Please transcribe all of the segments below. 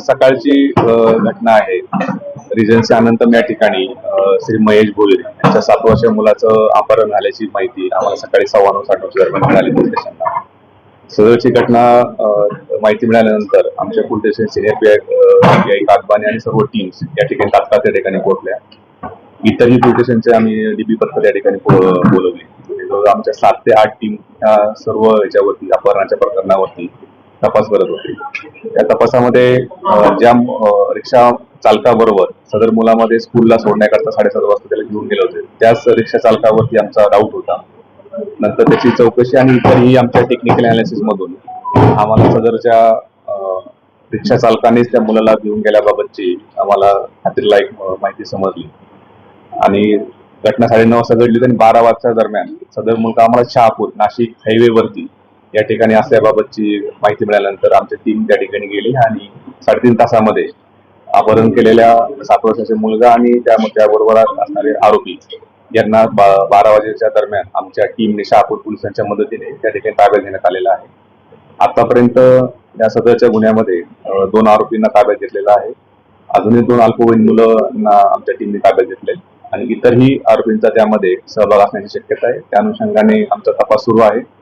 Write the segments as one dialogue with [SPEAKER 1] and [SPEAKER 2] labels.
[SPEAKER 1] सकाळची घटना आहे. रिजन्सी अनंतम या ठिकाणी श्री महेश भोले यांच्या सात वर्ष मुलाचं अपहरण झाल्याची माहिती आम्हाला सकाळी सव्वा नऊ साठ दरम्यान मिळाली पोलीस स्टेशनला सदरची घटना माहिती मिळाल्यानंतर आमच्या police station senior P I आणि सर्व टीम्स या ठिकाणी तात्काळ त्या ठिकाणी पोहोचल्या. इतरही पोलीस स्टेशनचे आम्ही डीबी पथक या ठिकाणी बोलवले. बोलवली आमच्या सात ते आठ टीम ह्या सर्व याच्यावरती अपहरणाच्या प्रकरणावरती तपास करत होते. त्या तपासामध्ये ज्या रिक्षा चालकाबरोबर सदर मुलामध्ये स्कूलला सोडण्याकरता साडेसात वाजता त्याला घेऊन गेले होते त्याच रिक्षा चालकावरती आमचा डाऊट होता. नंतर त्याची चौकशी आणि इतरही आमच्या टेक्निकल अनालिसिस मधून आम्हाला सदरच्या रिक्षा चालकानेच त्या मुलाला घेऊन गेल्याबाबतची आम्हाला खात्रीलायक एक माहिती समजली. आणि घटना साडेनऊ वाजता घडली आणि बारा वाजता दरम्यान सदर मुलगा आम्हाला शहापूर नाशिक हायवे वरती या ठिकाणी असल्याबाबतची माहिती मिळाल्यानंतर आमची टीम त्या ठिकाणी गेली आणि साडेतीन तासामध्ये अपहरण केलेल्या सात वर्षाचे मुलगा आणि त्याबरोबर असणारे आरोपी यांना बा- बारा वाजेच्या दरम्यान आमच्या टीमने शहापूर पोलिसांच्या मदतीने त्या ठिकाणी ताब्यात घेण्यात आलेला आहे. आतापर्यंत या सदरच्या गुन्ह्यामध्ये दोन आरोपींना ताब्यात घेतलेला आहे. अजूनही दोन अल्पवयीन मुलांना आमच्या टीमने ताब्यात घेतले आणि इतरही आरोपींचा त्यामध्ये सहभाग असण्याची शक्यता आहे. त्या अनुषंगाने आमचा तपास सुरू आहे.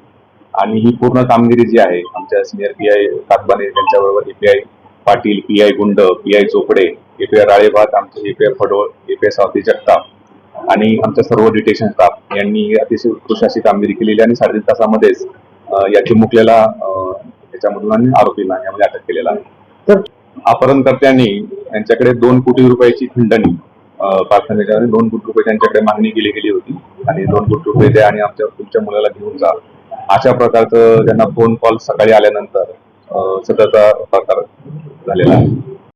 [SPEAKER 1] आणि ही पूर्ण कामगिरी जी आहे आमच्या सिनियर पी आय कातबाने त्यांच्याबरोबर API Patil P I Gund P I Chopde API Ralebhat आमचे एपीआय फडोळ एपीआय सावती जगताप आणि आमच्या सर्व डिटेक्शन स्टाफ यांनी अतिशय उत्कृष्ट अशी कामगिरी केलेली आणि साडेतीन तासामध्येच या चिमुकलेला त्याच्यामधून आणि आरोपीला यामध्ये अटक केलेला आहे.
[SPEAKER 2] तर
[SPEAKER 1] अपहरणकर्त्यांनी यांच्याकडे दोन कोटी रुपयाची खंडणी आणि दोन कोटी रुपये त्यांच्याकडे मागणी केली गेली होती. आणि दोन कोटी रुपये द्या आणि आमच्या तुमच्या मुलाला घेऊन जा. अशा प्रकारचं त्यांना फोन कॉल सकाळी आल्यानंतर सतत प्रकार झालेला आहे.